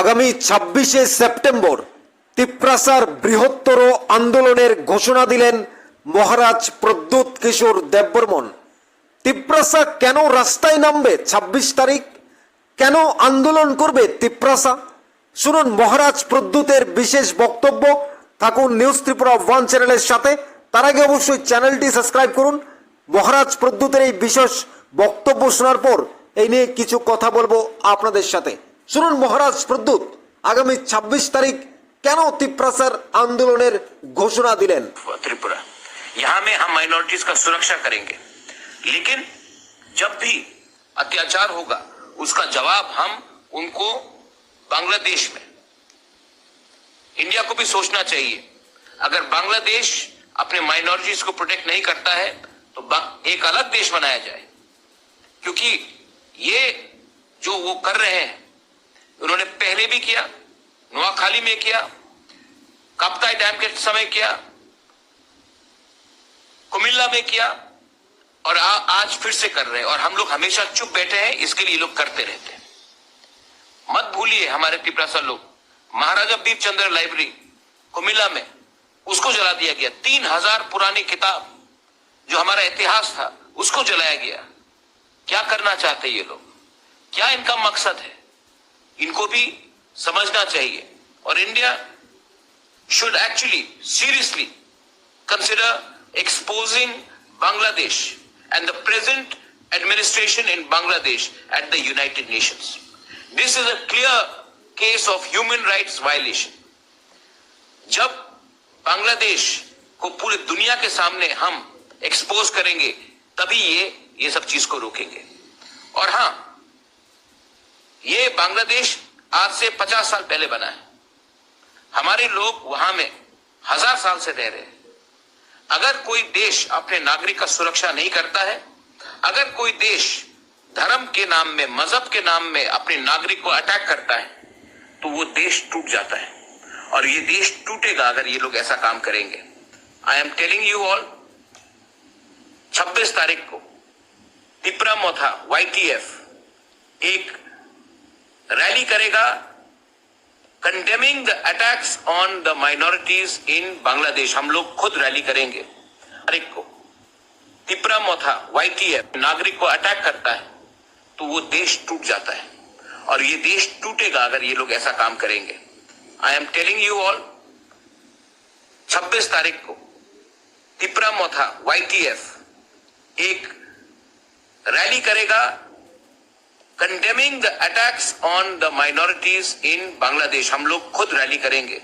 আগামী ছাব্বিশে সেপ্টেম্বর তিপ্রাসার বৃহত্তর আন্দোলনের ঘোষণা দিলেন মহারাজ প্রদ্যুৎ কিশোর দেববর্মন। তিপ্রাসা কেন রাস্তায় নামবে ২৬ তারিখ? কেন আন্দোলন করবে তিপ্রাসা? শুনুন মহারাজ প্রদ্যুতের বিশেষ বক্তব্য। থাকুন নিউজ ত্রিপুরা ওয়ান চ্যানেলের সাথে। তার আগে অবশ্যই চ্যানেলটি সাবস্ক্রাইব করুন। মহারাজ প্রদ্যুতের এই বিশেষ বক্তব্য শোনার পর এই নিয়ে কিছু কথা বলব আপনাদের সাথে। শুনুন মহারাজ প্রদ্যুৎ আগামী ২৬ তারিখ কেন তিপ্রাসার আন্দোলনের ঘোষণা দিলেন त्रिपुरा यहाँ में हम माइनॉरिटीज का सुरक्षा करेंगे लेकिन जब भी अत्याचार होगा उसका जवाब हम उनको बांग्लादेश में इंडिया को भी सोचना चाहिए अगर बांग्लादेश अपने माइनॉरिटीज को प्रोटेक्ट नहीं करता है तो बा- एक अलग देश बनाया जाए क्योंकि ये जो वो कर रहे हैं उन्होंने पहले भी किया नोआखाली में किया काप्ताई डैम के समय किया कुमिल्ला में किया और आ, आज फिर से कर रहे हैं। और हम लोग हमेशा चुप बैठे हैं इसके लिए लोग करते रहते हैं। मत भूलिए हमारे तिपरासा लोग। महाराजा दीप चंद्र लाइब्रेरी कुमिल्ला में उसको जला दिया गया। तीन हज़ार पुरानी किताब जो हमारा इतिहास था उसको जलाया गया। क्या करना चाहते ये लोग? क्या इनका मकसद है? इनको भी समझना चाहिए। और India should actually seriously consider exposing Bangladesh and the present administration in Bangladesh at the United Nation this is a clear case of human right violation जब बांग्लादेश को पूरे दुनिया के सामने हम एक्सपोज करेंगे, तभी ये ये सब चीज़ को रोकेंगे। और हाँ ये बांग्लादेश आज से 50 साल पहले बना है। हमारे लोग वहाँ में हज़ार साल से रह रहे हैं। अगर कोई देश अपने नागरिक का सुरक्षा नहीं करता है, अगर कोई देश धर्म के नाम में, मज़हब के नाम में अपने नागरिक को अटैक करता है तो वो देश टूट जाता है। और ये देश टूटेगा अगर ये लोग ऐसा काम करेंगे। I am telling you all 26 तारीख को तिपरा मोथा वाईटीएफ एक रैली करेगा condemning the attacks on the minorities in Bangladesh हम लोग खुद रैली करेंगे। तारीख को, तिपरा मोथा वाईटीएफ नागरिक को अटैक करता है तो वो देश टूट जाता है। और ये देश टूटेगा अगर ये लोग ऐसा काम करेंगे। I am telling you all 26 तारीख को तिपरा मोथा वाईटीएफ एक रैली करेगा। Condemning the attacks on the minorities in Bangladesh हम लोग खुद रैली करेंगे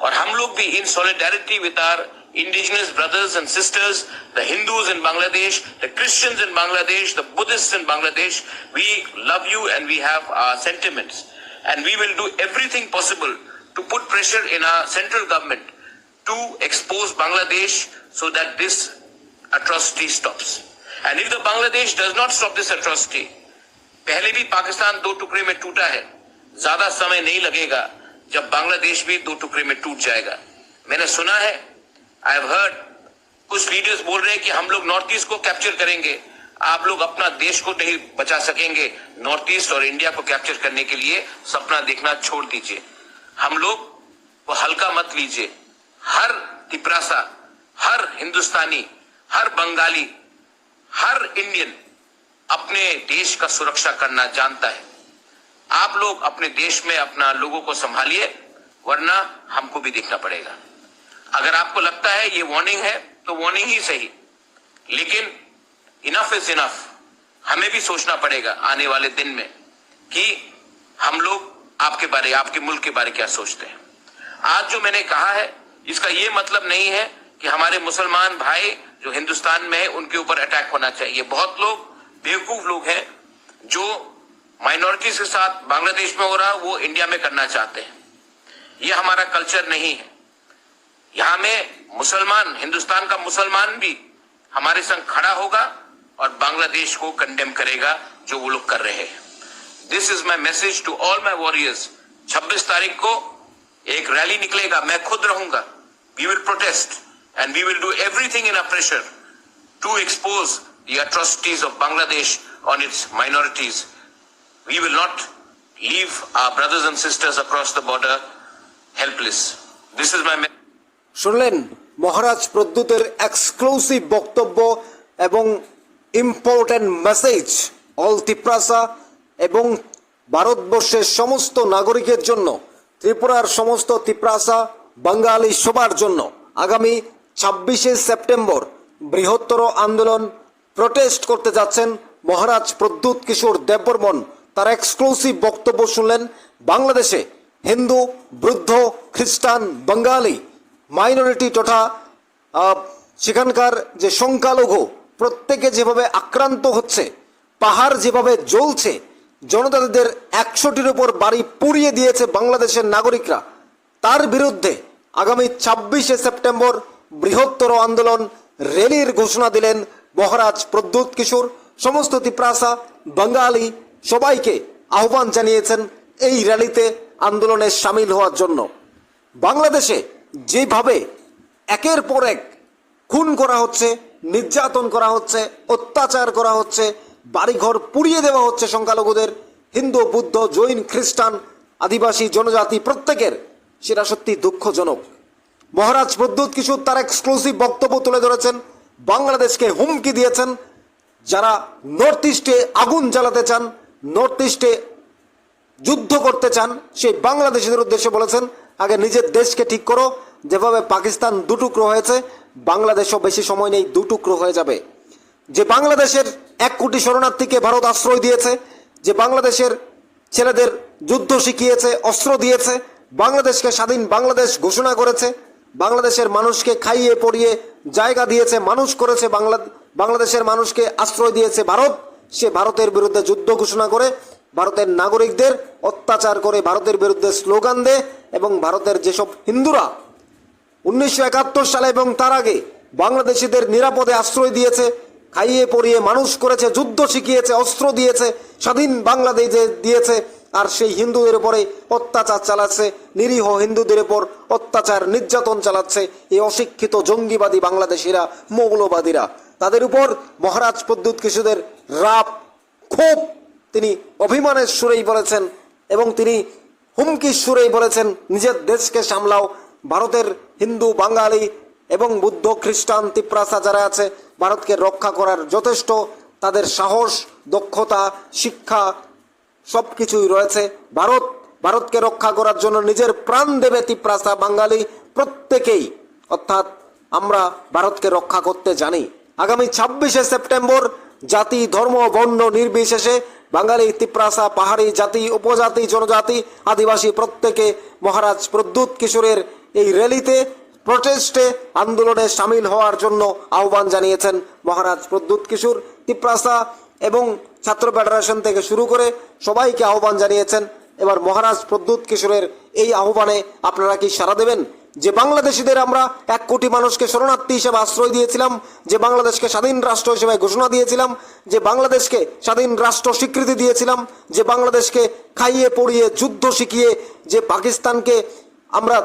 और हम लोग भी in solidarity with our indigenous brothers and sisters, the Hindus in Bangladesh, the Christians in Bangladesh, the Buddhists in Bangladesh, we love you and we have our sentiments. And we will do everything possible to put pressure in our central government to expose Bangladesh so that this atrocity stops. And if the Bangladesh does not stop this atrocity, पहले भी पाकिस्तान दो टुकड़े में टूटा है। ज़्यादा समय नहीं लगेगा जब बांग्लादेश भी दो टुकड़े में टूट जाएगा। मैंने सुना है आई हर्ड कुछ लीडर्स बोल रहे हैं कि हम लोग नॉर्थ ईस्ट को कैप्चर करेंगे। आप लोग अपना देश को नहीं बचा सकेंगे। नॉर्थ ईस्ट और इंडिया को कैप्चर करने के लिए सपना देखना छोड़ दीजिए। हम लोग वो हल्का मत लीजिए। हर तिपरासा, हर हिंदुस्तानी, हर बंगाली, हर इंडियन अपने देश का सुरक्षा करना जानता है। आप लोग अपने देश में अपना लोगों को संभालिए, वरना हमको भी देखना पड़ेगा। अगर आपको लगता है ये वार्निंग है तो वार्निंग ही सही। लेकिन इनफ इज़ इनफ हमें भी सोचना पड़ेगा आने वाले दिन में कि हम लोग आपके बारे, आपके मुल्क के बारे क्या सोचते हैं। आज जो मैंने कहा है, इसका ये मतलब नहीं है कि हमारे मुसलमान भाई जो हिंदुस्तान में है, उनके ऊपर अटैक होना चाहिए। बहुत लोग बेवकूफ़ लोग हैं जो माइनॉरिटीज के साथ बांग्लादेश में हो रहा, वो इंडिया में करना चाहते हैं। ये हमारा कल्चर नहीं है। यहाँ में मुसलमान, हिंदुस्तान का मुसलमान भी हमारे संग खड़ा होगा और बांग्लादेश को कंडेम करेगा, जो वो लोग कर रहे हैं। This is my message to all my warriors 26 तारीख को एक रैली निकलेगा। मैं खुद रहूँगा। We will protest and we will do everything in a pressure to expose the atrocities of Bangladesh on its minorities. We will not leave our brothers and sisters across the border helpless. This is my. শুনলেন মহারাজ প্রদ্যুতের exclusive বক্তব্য এবং important message all Tiprasa এবং ভারতবর্ষের সমস্ত নাগরিকের জন্য ত্রিপুরার সমস্ত তিপ্রাসা বাঙালি সবার জন্য আগামী ছাব্বিশে সেপ্টেম্বর বৃহত্তর আন্দোলন প্রটেস্ট করতে যাচ্ছেন মহারাজ প্রদ্যুৎ কিশোর দেববর্মন তার এক্সক্লুসিভ বক্তব্য শুনলেন বাংলাদেশে হিন্দু বৃদ্ধ খ্রিস্টান বাঙালি মাইনরিটি তথা সেখানকার যে সংখ্যালঘু, প্রত্যেকে যেভাবে আক্রান্ত হচ্ছে, পাহাড় যেভাবে জ্বলছে, জনতাদের একশোটির উপর বাড়ি পুড়িয়ে দিয়েছে বাংলাদেশের নাগরিকরা। তার বিরুদ্ধে আগামী ছাব্বিশে সেপ্টেম্বর বৃহত্তর আন্দোলন, র্যালির ঘোষণা দিলেন মহারাজ প্রদ্যুৎ কিশোর, সমস্ত তিপ্রাসা, বাঙালি সবাইকে আহ্বান জানিয়েছেন এই র্যালিতে আন্দোলনে সামিল হওয়ার জন্য। বাংলাদেশে যেভাবে একের পর এক খুন করা হচ্ছে, নির্যাতন করা হচ্ছে, অত্যাচার করা হচ্ছে, বাড়িঘর পুড়িয়ে দেওয়া হচ্ছে সংখ্যালঘুদের, হিন্দু, বুদ্ধ, জৈন, খ্রিস্টান, আদিবাসী জনজাতি প্রত্যেকের, সেটা সত্যি দুঃখজনক। মহারাজ প্রদ্যুৎ কিশোর তার এক্সক্লুসিভ বক্তব্য তুলে ধরেছেন। বাংলাদেশকে হুমকি দিয়েছেন যারা নর্থ ইস্টে আগুন জ্বালাতে চান নর্থ ইস্টে যুদ্ধ করতে চান, সেই বাংলাদেশিদের উদ্দেশ্যে বলেছেন, আগে নিজের দেশকে ঠিক করো, যেভাবে পাকিস্তান দুটুকরো হয়েছে, বাংলাদেশও বেশি সময় নেই, দুটুকরো হয়ে যাবে। যে বাংলাদেশের এক কোটি শরণার্থীকে ভারত আশ্রয় দিয়েছে, যে বাংলাদেশের ছেলেদের যুদ্ধ শিখিয়েছে, অস্ত্র দিয়েছে, বাংলাদেশকে স্বাধীন বাংলাদেশ ঘোষণা করেছে, বাংলাদেশের মানুষকে খাইয়ে পড়িয়ে জায়গা দিয়েছে, মানুষ করেছে, বাংলা বাংলাদেশের মানুষকে আশ্রয় দিয়েছে ভারত। সে ভারতের বিরুদ্ধে যুদ্ধ ঘোষণা করে, ভারতের নাগরিকদের অত্যাচার করে ভারতের বিরুদ্ধে স্লোগান দেয় এবং ভারতের যেসব হিন্দুরা উনিশশো একাত্তর সালে এবং তার আগে বাংলাদেশিদের নিরাপদে আশ্রয় দিয়েছে, খাইয়ে পরিয়ে মানুষ করেছে, যুদ্ধ শিখিয়েছে, অস্ত্র দিয়েছে, স্বাধীন বাংলাদেশে দিয়েছে আর সেই হিন্দুদের উপরে অত্যাচার চালাচ্ছে, নিরীহ হিন্দুদের উপর অত্যাচার, নির্যাতন চালাচ্ছে এই অশিক্ষিত জঙ্গিবাদী বাংলাদেশিরা মৌলবাদীরা তাদের উপর মহারাজ প্রদ্যুৎ কিশোরের রাপ খুব তিনি অভিমানের সুরেই বলেছেন এবং তিনি হুমকির সুরেই বলেছেন, নিজের দেশকে সামলাও, ভারতের হিন্দু, বাঙালি এবং বুদ্ধ, খ্রিস্টান, তিপ্রাসা যারা আছে, ভারতকে রক্ষা করার যথেষ্ট তাদের সাহস, দক্ষতা, শিক্ষা সব কিছুই রয়েছে। ভারত, ভারতকে রক্ষা করার জন্য নিজের প্রাণ দেবে তিপ্রাসা বাঙালি প্রত্যেকেই। অর্থাৎ আমরা ভারতকে রক্ষা করতে জানি। আগামী ছাব্বিশে সেপ্টেম্বর জাতি, ধর্ম, বর্ণ নির্বিশেষে বাঙালি তিপ্রাসা পাহাড়ি জাতি, উপজাতি, জনজাতি, আদিবাসী প্রত্যেকে মহারাজ প্রদ্যুৎ কিশোরের এই র্যালিতে প্রটেস্টে আন্দোলনে সামিল হওয়ার জন্য আহ্বান জানিয়েছেন মহারাজ প্রদ্যুৎ কিশোর তিপ্রাসা এবং ছাত্র ফেডারেশন থেকে শুরু করে সবাইকে আহ্বান জানিয়েছেন। এবার মহারাজ প্রদ্যুৎ কিশোরের এই আহ্বানে আপনারা কি সাড়া দেবেন? যে বাংলাদেশিদের আমরা এক কোটি মানুষকে শরণার্থী হিসেবে আশ্রয় দিয়েছিলাম, যে বাংলাদেশকে স্বাধীন রাষ্ট্র হিসেবে ঘোষণা দিয়েছিলাম, যে বাংলাদেশকে স্বাধীন রাষ্ট্র স্বীকৃতি দিয়েছিলাম, যে বাংলাদেশকে খাইয়ে পড়িয়ে, যুদ্ধ শিখিয়ে, যে পাকিস্তানকে আমরা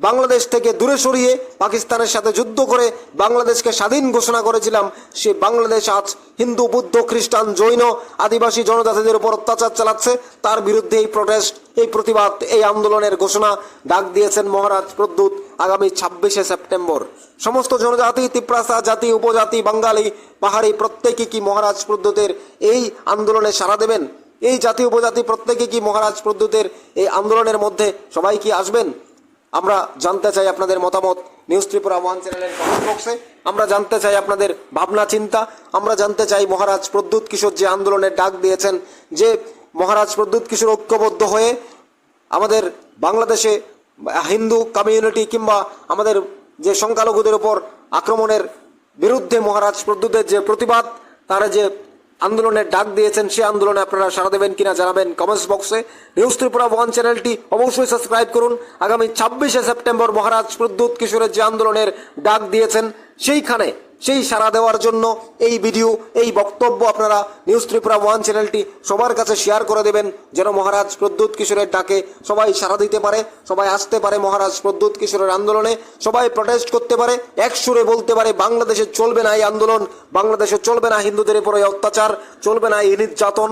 বাংলাদেশ থেকে দূরে সরিয়ে পাকিস্তানের সাথে যুদ্ধ করে বাংলাদেশকে স্বাধীন ঘোষণা করেছিলাম, সে বাংলাদেশ আজ হিন্দু, বুদ্ধ, খ্রিস্টান, জৈন, আদিবাসী জনজাতিদের উপর অত্যাচার চালাচ্ছে। তার বিরুদ্ধে এই প্রটেস্ট এই প্রতিবাদ, এই আন্দোলনের ঘোষণা ডাক দিয়েছেন মহারাজ প্রদ্যুৎ আগামী ছাব্বিশে সেপ্টেম্বর। সমস্ত জনজাতি, তিপ্রাসা জাতি, উপজাতি, বাঙালি, পাহাড়ি প্রত্যেকে কি মহারাজ প্রদ্যুতের এই আন্দোলনে সাড়া দেবেন? এই জাতি, উপজাতি প্রত্যেকে কি মহারাজ প্রদ্যুতের এই আন্দোলনের মধ্যে সবাই কি আসবেন? আমরা জানতে চাই আপনাদের মতামত নিউজ ত্রিপুরা ওয়ান চ্যানেলের কমেন্ট বক্সে আমরা জানতে চাই আপনাদের ভাবনা, চিন্তা। আমরা জানতে চাই মহারাজ প্রদ্যুৎ কিশোর যে আন্দোলনের ডাক দিয়েছেন, যে মহারাজ প্রদ্যুৎ কিশোর ঐক্যবদ্ধ হয়ে আমাদের বাংলাদেশে হিন্দু কমিউনিটি কিংবা আমাদের যে সংখ্যালঘুদের উপর আক্রমণের বিরুদ্ধে মহারাজ প্রদ্যুতের যে প্রতিবাদ, তারা যে আন্দোলনের ডাক দিয়েছেন, সে আন্দোলনে আপনারা সাড়া দেবেন কিনা জানাবেন কমেন্টস বক্সে নিউজ ত্রিপুরা ওয়ান চ্যানেলটি অবশ্যই সাবস্ক্রাইব করুন। আগামী ছাব্বিশে সেপ্টেম্বর মহারাজ প্রদ্যুৎ কিশোরের যে আন্দোলনের ডাক দিয়েছেন, সেইখানে সেই সাড়া দেওয়ার জন্য এই ভিডিও এই বক্তব্য আপনারা নিউজ ত্রিপুরা ওয়ান চ্যানেলটি সবার কাছে শেয়ার করে দেবেন, যেন মহারাজ প্রদ্যুৎ কিশোরের ডাকে সবাই সাড়া দিতে পারে, সবাই আসতে পারে মহারাজ প্রদ্যুৎ কিশোরের আন্দোলনে, সবাই প্রটেস্ট করতে পারে, এক সুরে বলতে পারে, বাংলাদেশে চলবে না এই আন্দোলন, বাংলাদেশে চলবে না হিন্দুদের উপরে অত্যাচার, চলবে না এই নির্যাতন,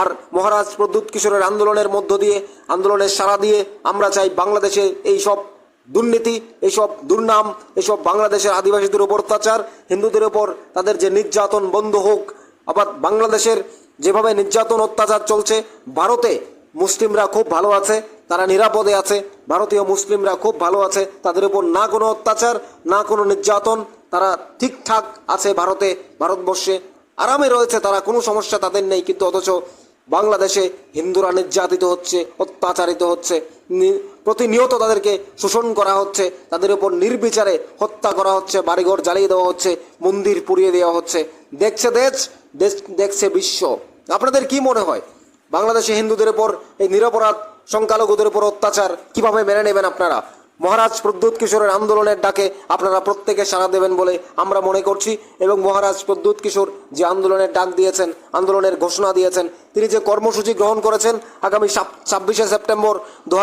আর মহারাজ প্রদ্যুৎ কিশোরের আন্দোলনের মধ্য দিয়ে, আন্দোলনের সাড়া দিয়ে আমরা চাই বাংলাদেশে এই সব দুর্নীতি এইসব দুর্নাম, এসব বাংলাদেশের আদিবাসীদের ওপর অত্যাচার, হিন্দুদের উপর তাদের যে নির্যাতন বন্ধ হোক। আবার বাংলাদেশের যেভাবে নির্যাতন, অত্যাচার চলছে, ভারতে মুসলিমরা খুব ভালো আছে, তারা নিরাপদে আছে, ভারতীয় মুসলিমরা খুব ভালো আছে, তাদের উপর না কোনো অত্যাচার, না কোনো নির্যাতন, তারা ঠিকঠাক আছে ভারতে, ভারতবর্ষে। আরামে রয়েছে তারা, কোনো সমস্যা তাদের নেই, কিন্তু অথচ বাংলাদেশে হিন্দুরা নির্যাতিত হচ্ছে, অত্যাচারিত হচ্ছে প্রতিনিয়ত তাদেরকে শোষণ করা হচ্ছে, তাদের উপর নির্বিচারে হত্যা করা হচ্ছে, বাড়িঘর জ্বালিয়ে দেওয়া হচ্ছে, মন্দির পুড়িয়ে দেওয়া হচ্ছে। দেখছে দেশ, দেশ- দেখছে বিশ্ব। আপনাদের কি মনে হয়? বাংলাদেশে হিন্দুদের উপর এই নিরপরাধ, সংখ্যালঘুদের উপর অত্যাচার কীভাবে মেনে নেবেন আপনারা? মহারাজ প্রদ্যুৎ কিশোরের আন্দোলনের ডাকে আপনারা প্রত্যেকে সাড়া দেবেন বলে আমরা মনে করছি এবং মহারাজ প্রদ্যুৎ কিশোর যে আন্দোলনের ডাক দিয়েছেন, আন্দোলনের ঘোষণা দিয়েছেন, তিনি যে কর্মসূচি গ্রহণ করেছেন, আগামী ছাব্বিশে সেপ্টেম্বর দু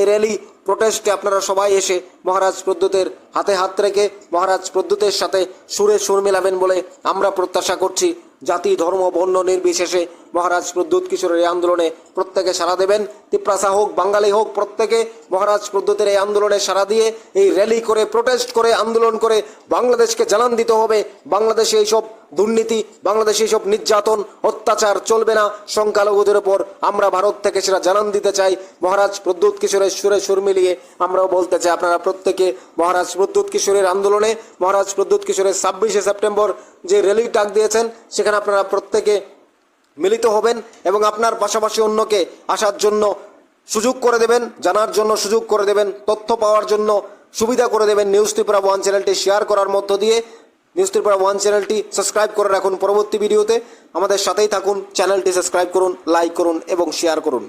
এই র্যালি প্রোটেস্টে আপনারা সবাই এসে মহারাজ প্রদ্যুতের হাতে হাত রেখে মহারাজ প্রদ্যুতের সাথে সুরে সুর মেলাবেন বলে আমরা প্রত্যাশা করছি। জাতি, ধর্ম, বর্ণ নির্বিশেষে মহারাজ প্রদ্যুৎ কিশোরের এই আন্দোলনে প্রত্যেকে সাড়া দেবেন। তিপ্রাসা হোক, বাঙালি হোক, প্রত্যেকে মহারাজ প্রদ্যুতের এই আন্দোলনে সাড়া দিয়ে, এই র্যালি করে প্রোটেস্ট করে, আন্দোলন করে বাংলাদেশকে জানান দিতে হবে। বাংলাদেশে এইসব দুর্নীতি, বাংলাদেশে এইসব নির্যাতন, অত্যাচার চলবে না। সংখ্যালঘুদের ওপর আমরা ভারত থেকে সেটা জানান দিতে চাই। মহারাজ প্রদ্যুৎ কিশোরের সুরে সুর মিলিয়ে আমরাও বলতে চাই, আপনারা প্রত্যেকে মহারাজ প্রদ্যুৎ কিশোরের আন্দোলনে, মহারাজ প্রদ্যুৎ কিশোরের ছাব্বিশে সেপ্টেম্বর যে র্যালি ডাক দিয়েছেন, সেখানে আপনারা প্রত্যেকে মিলিত হবেন এবং আপনার পাশাপাশি অন্যকে আসার জন্য সুযোগ করে দেবেন, জানার জন্য সুযোগ করে দেবেন, তথ্য পাওয়ার জন্য সুবিধা করে দেবেন নিউজ ত্রিপুরা ওয়ান চ্যানেলটি শেয়ার করার মধ্য দিয়ে। নিউজ ত্রিপুরা ওয়ান চ্যানেলটি সাবস্ক্রাইব করে রাখুন পরবর্তী ভিডিওতে। আমাদের সাথেই থাকুন, চ্যানেলটি সাবস্ক্রাইব করুন লাইক করুন এবং শেয়ার করুন।